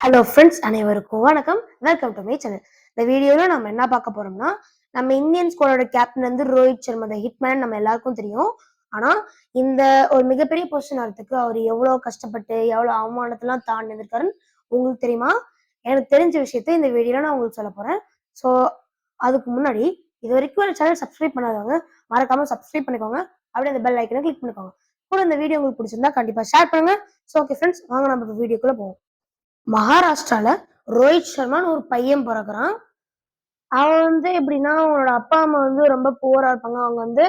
Hello friends அனைவருக்கும் வணக்கம். Welcome to my channel இந்த வீடியோவில் நம்ம என்ன பார்க்க போறோம்னா நம்ம இந்தியன் ஸ்குவாடோட கேப்டன் வந்து ரோஹித் சர்மா த ஹிட்மேன் நம்ம எல்லாருக்கும் தெரியும். ஆனால் இந்த ஒரு மிகப்பெரிய பொசிஷன் வரதுக்கு அவர் எவ்வளோ கஷ்டப்பட்டு எவ்வளோ அவமானத்தெல்லாம் தாண்டி இருந்திருக்காருன்னு உங்களுக்கு தெரியுமா? எனக்கு தெரிஞ்ச விஷயத்த இந்த வீடியோவில் நான் உங்களுக்கு சொல்ல போகிறேன் ஸோ அதுக்கு முன்னாடி இது வரைக்கும் ஒரு சேனல் சப்ஸ்கிரைப் பண்ணாதவங்க மறக்காம சப்ஸ்கிரைப் பண்ணிக்கோங்க. அப்படியே அந்த பெல் ஐக்கனை கிளிக் பண்ணிக்கோங்க. கூட இந்த வீடியோ உங்களுக்கு பிடிச்சிருந்தா கண்டிப்பாக ஷேர் பண்ணுங்க. ஸோ ஓகே ஃப்ரெண்ட்ஸ் வாங்க நம்ம வீடியோக்குள்ளே போவோம். மகாராஷ்டிரால ரோஹித் சர்மான்னு ஒரு பையன் பிறக்குறான். அவன் வந்து எப்படின்னா அவனோட அப்பா அம்மா வந்து ரொம்ப புவரா இருப்பாங்க. அவங்க வந்து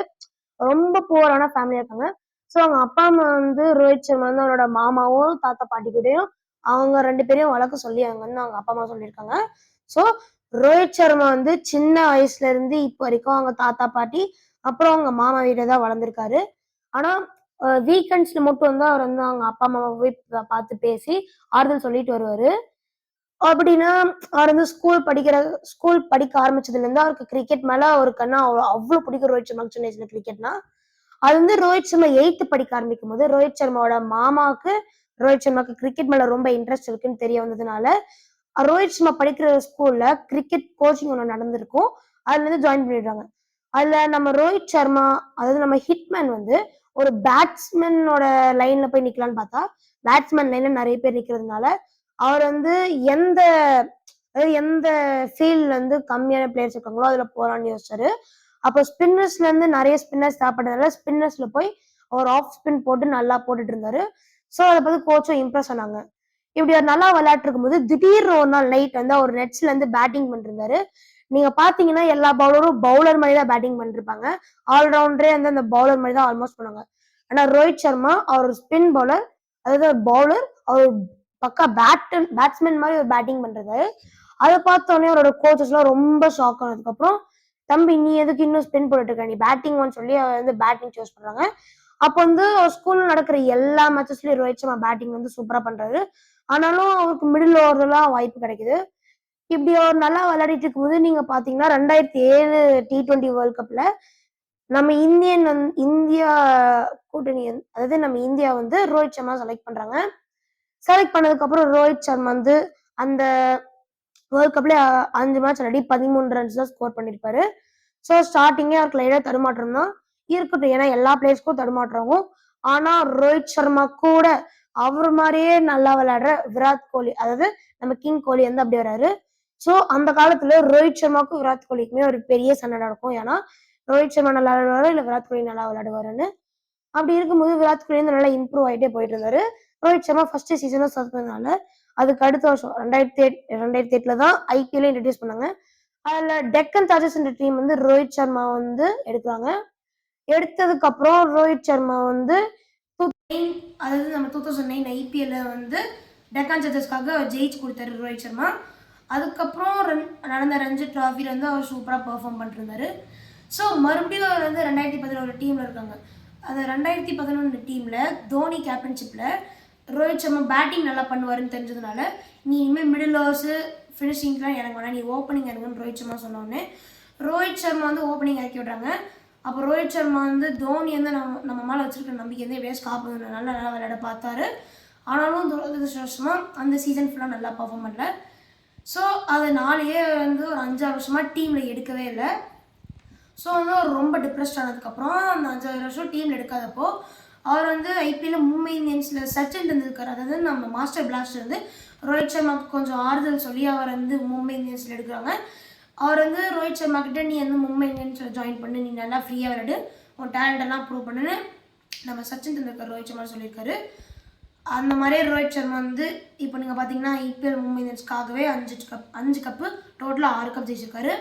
ரொம்ப புவரான ஃபேமிலியா இருக்காங்க. ஸோ அவங்க அப்பா அம்மா வந்து ரோஹித் சர்மா வந்து அவனோட மாமாவும் தாத்தா பாட்டி கூடயும் அவங்க ரெண்டு பேரையும் வளர்க்க சொல்லி அவங்க வந்து அவங்க அப்பா அம்மா சொல்லியிருக்காங்க. ஸோ ரோஹித் சர்மா வந்து சின்ன வயசுல இருந்து இப்போ வரைக்கும் அவங்க தாத்தா பாட்டி அப்புறம் அவங்க மாமா வீட்டில் தான் வளர்ந்துருக்காரு. ஆனா வீக்கெண்ட்ஸ்ல மட்டும் வந்து அவர் வந்து அவங்க அப்பா அம்மாவை போய் பார்த்து பேசி ஆறுதல் சொல்லிட்டு வருவாரு. அப்படின்னா அவர் வந்து ஸ்கூல் படிக்கிற ஸ்கூல் படிக்க ஆரம்பிச்சதுல இருந்து அவருக்கு கிரிக்கெட் மேல அவருக்கு என்ன அவ்வளவு பிடிக்கும் ரோஹித் சர்மா சின்ன வயசுல கிரிக்கெட்னா அது வந்து ரோஹித் சர்மா எயித்து படிக்க ஆரம்பிக்கும் போது ரோஹித் சர்மாவோட மாமாவுக்கு ரோஹித் சர்மாக்கு கிரிக்கெட் மேல ரொம்ப இன்ட்ரெஸ்ட் இருக்குன்னு தெரிய வந்ததுனால ரோஹித் சர்மா படிக்கிற ஸ்கூல்ல கிரிக்கெட் கோச்சிங் ஒன்று நடந்திருக்கும். அதுல இருந்து ஜாயின் பண்ணிடுறாங்க. அதுல நம்ம ரோஹித் சர்மா அதாவது நம்ம ஹிட்மேன் வந்து ஒரு பேட்ஸ்மேனோட லைன்ல போய் நிக்கலாம்னு பார்த்தா பேட்ஸ்மேன் லைன்ல நிறைய பேர் நிக்கிறதுனால அவர் வந்து எந்த அதாவது எந்த ஃபீல்ட்ல இருந்து கம்மியான பிளேயர்ஸ் இருக்காங்களோ அதுல போறான்னு யோசிச்சாரு. அப்போ ஸ்பின்னர்ஸ்ல இருந்து நிறைய ஸ்பின்னர்ஸ் தேவைப்பட்டதுனால ஸ்பின்னர்ஸ்ல போய் அவர் ஆஃப் ஸ்பின் போட்டு நல்லா போட்டுட்டு இருந்தாரு. ஸோ அதை பார்த்து கோச்சும் இம்ப்ரெஸ் ஆனாங்க. இப்படி அவர் நல்லா விளையாட்டு இருக்கும்போது திடீர்னு ஒரு நாள் நைட் வந்து அவர் நெட்ஸ்ல இருந்து பேட்டிங் பண்ணிருந்தாரு நீங்க பாத்தீங்கன்னா எல்லா பவுலரும் பவுலர் மாதிரி தான் பேட்டிங் பண்ணிருப்பாங்க. ஆல்ரவுண்டரே வந்து அந்த பவுலர் மாதிரி தான் ஆல்மோஸ்ட் பண்ணாங்க ஆனா ரோஹித் சர்மா அவர் ஸ்பின் பவுலர் அதாவது பவுலர் அவர் பக்கா பேட்டன் பேட்ஸ்மேன் மாதிரி ஒரு பேட்டிங் பண்றது. அதை பார்த்தோன்னே அவரோட கோச்சஸ்லாம் ரொம்ப ஷாக் ஆனதுக்கப்புறம் தம்பி நீ எதுக்கு இன்னும் ஸ்பின் போட்டுட்டு இருக்க? நீ பேட்டிங் சொல்லி அவர் வந்து பேட்டிங் சூஸ் பண்றாங்க. அப்போ வந்து ஸ்கூல்ல நடக்கிற எல்லா மேட்சஸ்லயும் ரோஹித் சர்மா பேட்டிங் வந்து சூப்பரா பண்றாரு. ஆனாலும் அவருக்கு மிடில் ஓவர்லாம் வாய்ப்பு கிடைக்குது. இப்படி அவர் நல்லா விளையாடிட்டு இருக்கும்போது நீங்க பாத்தீங்கன்னா ரெண்டாயிரத்தி ஏழு டி டுவெண்ட்டி வேர்ல்ட் கப்ல நம்ம இந்தியன் வந்து இந்தியா கூட்டணி அதாவது நம்ம இந்தியா வந்து ரோஹித் சர்மா செலக்ட் பண்றாங்க. செலக்ட் பண்ணதுக்கு அப்புறம் ரோஹித் சர்மா வந்து அந்த வேர்ல்ட் கப்ல அ- அஞ்சு மேட்ச் ஆல்ரெடி பதிமூணு ரன்ஸ் தான் ஸ்கோர் பண்ணிருப்பாரு. ஸோ ஸ்டார்டிங்கே அவருக்கு லைட்டாக தடுமாற்றம் தான் இருக்கட்டும். ஏன்னா எல்லா பிளேயர்ஸ்க்கும் தடுமாற்றமும். ஆனா ரோஹித் சர்மா கூட அவர் மாதிரியே நல்லா விளையாடுற விராட் கோலி அதாவது நம்ம கிங் கோலி வந்து அப்படி வராரு ஸோ அந்த காலத்துல ரோஹித் சர்மாக்கும் விராட் கோலிக்குமே ஒரு பெரிய சண்டை நடக்கும். ஏன்னா ரோஹித் சர்மா நல்லா விளையாடுவாரு? இல்ல விராட் கோலி நல்லா விளையாடுவாருன்னு? அப்படி இருக்கும்போது விராட் கோலி வந்து நல்லா இம்ப்ரூவ் ஆயிட்டே போயிட்டு இருந்தாரு. ரோஹித் சர்மா ஃபர்ஸ்ட் சீசனும் ஸ்டார்ட் அதுக்கு அடுத்த வருஷம் ரெண்டாயிரத்தி எட் ரெண்டாயிரத்தி எட்டுல தான் ஐபிஎல் இன்ட்ரடியூஸ் பண்ணாங்க. அதுல டெக்கன் சார்ஜர்ஸ் டீம் வந்து ரோஹித் சர்மா வந்து எடுக்கிறாங்க. எடுத்ததுக்கு அப்புறம் ரோஹித் சர்மா வந்து அதாவது நம்ம டூ தௌசண்ட் நைன் ஐபிஎல்ல வந்து டெக்கான் சார்ஜஸ்க்காக அவர் ஜெயிச்சு கொடுத்தாரு ரோஹித் சர்மா. அதுக்கப்புறம் ரன்- நடந்த ரஞ்சி ட்ராஃபியில் வந்து அவர் சூப்பராக பெர்ஃபார்ம் பண்ணிருந்தாரு. ஸோ மறுபடியும் அவர் வந்து ரெண்டாயிரத்தி பதினோரு டீமில் இருக்காங்க. அந்த ரெண்டாயிரத்தி பதினொன்று டீமில் தோனி கேப்டன்ஷிப்பில் ரோஹித் சர்மா பேட்டிங் நல்லா பண்ணுவாருன்னு தெரிஞ்சதுனால நீ இனிமேல் மிடில் ஓவர்ஸு ஃபினிஷிங்லாம் இறங்க வேணாம். நீ ஓப்பனிங் இறங்குன்னு ரோஹித் சர்மா சொன்னோடனே ரோஹித் சர்மா வந்து ஓப்பனிங் இறக்கி விட்றாங்க. அப்போ ரோஹித் சர்மா வந்து தோனி வந்து நம்ம நம்ம மேலே வச்சுருக்க நம்பிக்கை வந்து எப்படியாவது காப்பாதுனால நல்லா நல்லா விளையாட பார்த்தாரு. ஆனாலும் துரதிருஷ்டவசமா அந்த சீசன் ஃபுல்லாக நல்லா பர்ஃபார்ம் பண்ணல. ஸோ அதனாலேயே வந்து ஒரு அஞ்சாறு வருஷமாக டீமில் எடுக்கவே இல்லை. ஸோ வந்து அவர் ரொம்ப டிப்ரெஸ்ட் ஆனதுக்கப்புறம் அந்த அஞ்சாறு வருஷம் டீமில் எடுக்காதப்போ அவர் வந்து ஐபிஎல்ல மும்பை இந்தியன்ஸில் சச்சின் டெண்டுல்கர் அதாவது நம்ம மாஸ்டர் பிளாஸ்டர் வந்து ரோஹித் சர்மாக்கு கொஞ்சம் ஆறுதல் சொல்லி அவர் வந்து மும்பை இந்தியன்ஸில் எடுக்கிறாங்க. அவர் வந்து ரோஹித் சர்மா கிட்ட நீ வந்து மும்பை இந்தியன்ஸில் ஜாயின் பண்ணு நீ நல்லா ஃப்ரீயாக விளையாடு. உன் டேலண்ட் எல்லாம் ப்ரூவ் பண்ணுன்னு நம்ம சச்சின் டெண்டுல்கர் ரோஹித் சர்மா சொல்லியிருக்காரு. அந்த மாதிரியே ரோஹித் சர்மா வந்து இப்போ நீங்கள் பார்த்தீங்கன்னா ஐபிஎல் மும்பை இந்தியன்ஸ்க்காகவே அஞ்சு கப் அஞ்சு கப்பு டோட்டலாக ஆறு கப் ஜெயிச்சிருக்காரு.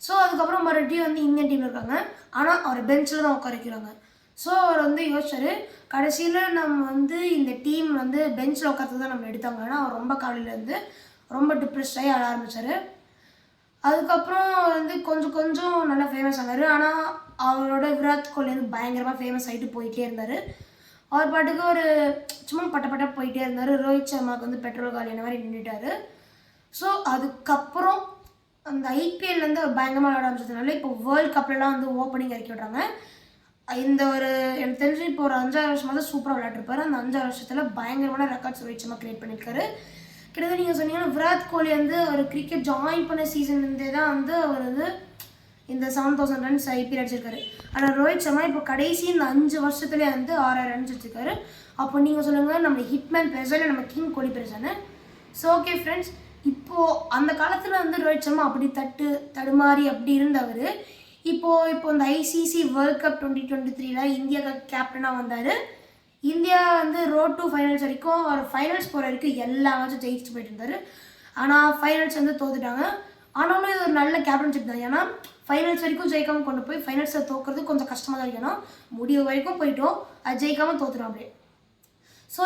ஸோ அதுக்கப்புறம் மறுபடியும் வந்து இந்தியன் டீமில் இருக்காங்க. ஆனால் அவர் பெஞ்சில் தான் உட்கார வைக்கிறாங்க. ஸோ அவர் வந்து யோசிச்சார் கடைசியில் நம்ம வந்து இந்த டீம் வந்து பெஞ்சில் உட்காந்து தான் நம்ம எடுத்தாங்க. ஏன்னா அவர் ரொம்ப காலையில் இருந்து ரொம்ப டிப்ரெஸ்ட் ஆகி ஆட ஆரம்பித்தார் அதுக்கப்புறம் வந்து கொஞ்சம் கொஞ்சம் நல்லா ஃபேமஸ் ஆனார். ஆனால் அவரோட விராட் கோலி வந்து பயங்கரமாக ஃபேமஸ் ஆகிட்டு போயிட்டே இருந்தார். அவர் பாட்டுக்கு ஒரு சும்மா பட்ட பட்ட போயிட்டே இருந்தார். ரோஹித் சர்மாவுக்கு வந்து பெட்ரோல் காலி அந்த மாதிரி நின்றுட்டார் ஸோ அதுக்கப்புறம் அந்த ஐபிஎல்லேருந்து அவர் பயங்கரமாக விளாட ஆரம்பிச்சதுனால இப்போ வேர்ல்ட் கப்லலாம் வந்து ஓப்பனிங் இறக்கி விட்றாங்க இந்த ஒரு எனக்கு தெரிஞ்சு இப்போ ஒரு அஞ்சாறு வருஷமாக தான் சூப்பராக விளையாட்டுருப்பாரு அந்த அஞ்சாறு வருஷத்தில் பயங்கரமான ரெக்கார்ட்ஸ் ரோஹித் சர்மா கிரியேட் பண்ணியிருக்காரு கிட்டத்தட்ட நீங்கள் சொன்னீங்கன்னா விராட் கோலி வந்து அவர் கிரிக்கெட் ஜாயின் பண்ண சீசன்லேருந்தே தான் வந்து அவர் வந்து இந்த செவன் தௌசண்ட் ரன்ஸ் ஐபிஎல் அடிச்சிருக்காரு. ஆனால் ரோஹித் சர்மா இப்போ கடைசி இந்த அஞ்சு வருஷத்துலேயே வந்து ஆறாயிரம் ரன்ஸ் வச்சிருக்காரு அப்போ நீங்கள் சொல்லுங்கள் நம்ம ஹிட்மேன் பெருசா இல்லை நம்ம கிங் கோலி பெருசானு ஸோ ஓகே ஃப்ரெண்ட்ஸ் இப்போது அந்த காலத்தில் வந்து ரோஹித் சர்மா அப்படி தட்டு தடுமாறி அப்படி இருந்தவர். இப்போது இப்போ இந்த ICC world cup twenty twenty த்ரீல இந்தியா கேப்டனாக வந்தார். இந்தியா வந்து ரோட் டு ஃபைனல்ஸ் வரைக்கும் அவர் ஃபைனல்ஸ் போகிற வரைக்கும் எல்லா மேட்சும் ஜெயிச்சு போயிட்டு இருந்தார். ஆனால் ஃபைனல்ஸ் வந்து தோத்துட்டாங்க. ஆனாலும் இது ஒரு நல்ல கேப்டன்ஷிப் தான். ஏன்னா ஃபைனல்ஸ் வரைக்கும் ஜெயிக்காம கொண்டு போய் ஃபைனல்ஸில் தோக்குறது கொஞ்சம் கஷ்டமாக தான் இருக்கு. ஏன்னா முடிவு வரைக்கும் போயிட்டோம். அது ஜெயிக்காம தோத்துடும் அப்படியே. ஸோ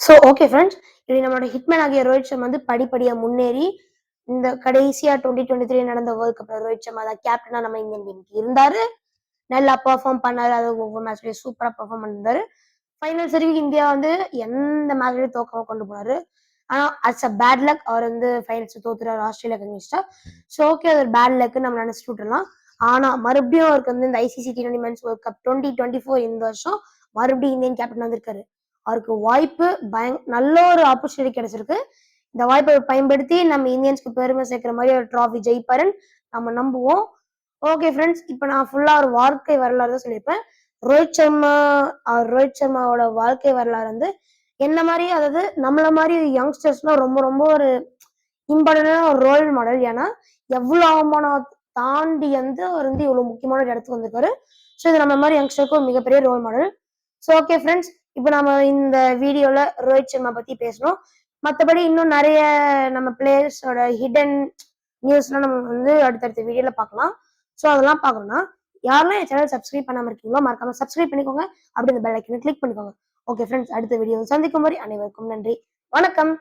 ஸோ ஓகே ஃப்ரெண்ட்ஸ் இப்படி நம்மளோட ஹிட்மேன் ஆகிய ரோஹித் சர்மா வந்து படிப்படியாக முன்னேறி இந்த கடைசியா டுவெண்ட்டி டுவெண்ட்டி த்ரீ நடந்த வேர்ல்ட் கப்ல ரோஹித் சர்மா தான் கேப்டனா நம்ம இந்தியன் டீமுக்கு இருந்தாரு. நல்லா பர்ஃபார்ம் பண்ணாரு. அது ஒவ்வொரு மேட்ச்லேயும் சூப்பராக பர்ஃபார்ம் பண்ணிருந்தாரு. ஃபைனல்ஸ் வரைக்கும் இந்தியா வந்து எந்த மேட்ச்லையும் தோக்கமாக கொண்டு போனாரு. ஆனா அட்ஸ் அ பேட் லக் அவர் வந்து ஃபைனல்ஸ் தோத்துறாரு ஆஸ்திரேலியா அகேன்ஸ்டா ஸோ ஓகே அது ஒரு பேட் லக் நம்ம நினைச்சிட்டு விட்டுறலாம். ஆனா மறுபடியும் அவருக்கு வந்து இந்த ICC T men's world cup twenty twenty four இந்த வருஷம் மறுபடியும் இந்தியன் கேப்டன் வந்திருக்காரு. அவருக்கு வாய்ப்பு பயங் நல்ல ஒரு ஆப்பர்ச்சுனிட்டி கிடைச்சிருக்கு. இந்த வாய்ப்பை பயன்படுத்தி நம்ம இந்தியன்ஸ்க்கு பெருமை சேர்க்கிற மாதிரி ஒரு ட்ராஃபி ஜெயிப்பாருன்னு நம்ம நம்புவோம். ஓகே ஃப்ரெண்ட்ஸ் இப்போ நான் ஃபுல்லா ஒரு வாழ்க்கை வரலாறு தான் சொல்லியிருப்பேன். ரோஹித் சர்மா அவர் ரோஹித் சர்மாவோட வாழ்க்கை வரலாறு வந்து என்ன மாதிரி அதாவது நம்மள மாதிரி யங்ஸ்டர்ஸ்லாம் ரொம்ப ரொம்ப ஒரு இம்பார்ட்டன்டான ஒரு ரோல் மாடல் ஏன்னா எவ்வளோ அவமானம் தாண்டி வந்து அவர் வந்து இவ்வளோ முக்கியமான ஒரு இடத்துக்கு வந்திருக்காரு. ஸோ இது நம்ம மாதிரி யங்ஸ்டருக்கும் மிகப்பெரிய role model so okay friends இப்போ நம்ம இந்த வீடியோல ரோஹித் சர்மா பத்தி பேசணும். மற்றபடி இன்னும் நிறைய நம்ம பிளேயர்ஸோட ஹிடன் நியூஸ்லாம் நம்ம வந்து அடுத்தடுத்த வீடியோல பார்க்கலாம். ஸோ அதெல்லாம் பார்க்கணும்னா யாரெல்லாம் என் சேனல் சப்ஸ்கிரைப் பண்ணாம இருக்கீங்களோ மறக்காம சப்ஸ்கிரைப் பண்ணிக்கோங்க. அப்படி இந்த பெல் ஐக்கனை கிளிக் பண்ணிக்கோங்க. ஓகே ஃப்ரெண்ட்ஸ் அடுத்த வீடியோ சந்திக்கும் வரை அனைவருக்கும் நன்றி. வணக்கம்.